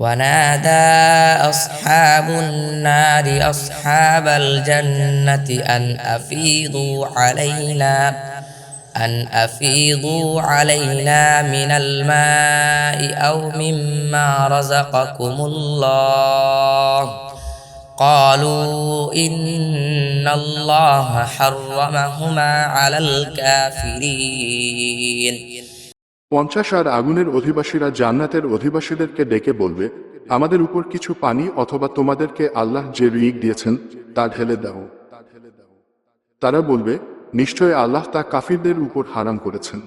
ونادى أصحاب النار أصحاب الجنة أن أفيضوا علينا أن أفيضوا علينا من الماء أو مما رزقكم الله. قالوا إن الله حرمهما على الكافرين. পঞ্চাশ আর আগুনের অধিবাসীরা জান্নাতের অধিবাসীদেরকে ডেকে বলবে আমাদের উপর কিছু পানি অথবা তোমাদেরকে আল্লাহ যে রিক দিয়েছেন তা ঢেলে দাও তারা বলবে নিশ্চয় আল্লাহ তা কাফিরদের উপর হারাম করেছেন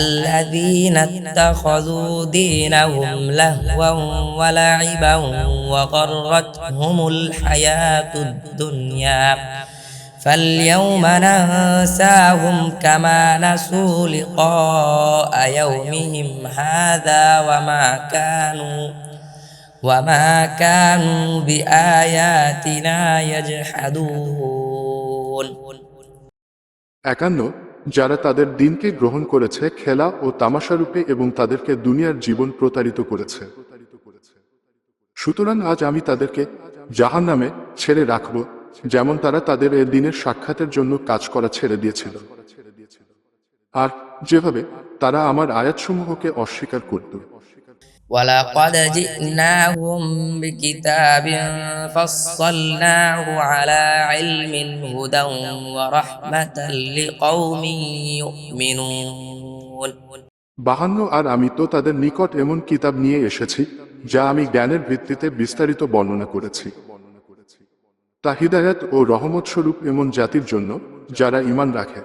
الذين اتخذوا دينهم لهوا ولعبا وغرتهم الحياة الدنيا فاليوم ننساهم كما نسوا لقاء يومهم هذا وما كانوا وما كانوا بآياتنا يجحدون একান্ন যারা তাদের দিনকে গ্রহণ করেছে খেলা ও তামাশারূপে এবং তাদেরকে দুনিয়ার জীবন প্রতারিত করেছে সুতরাং আজ আমি তাদেরকে জাহান নামে ছেড়ে রাখব যেমন তারা তাদের এ দিনের সাক্ষাতের জন্য কাজ করা ছেড়ে দিয়েছিল আর যেভাবে তারা আমার আয়াতসমূহকে অস্বীকার করত ولقد جئناهم بكتاب فصلناه على علم هدى ورحمة لقوم يؤمنون বাহান্ন আর আমি তো তাদের নিকট এমন কিতাব নিয়ে এসেছি যা আমি জ্ঞানের ভিত্তিতে বিস্তারিত বর্ণনা করেছি তা হিদায়াত ও রহমত স্বরূপ এমন জাতির জন্য যারা ইমান রাখে।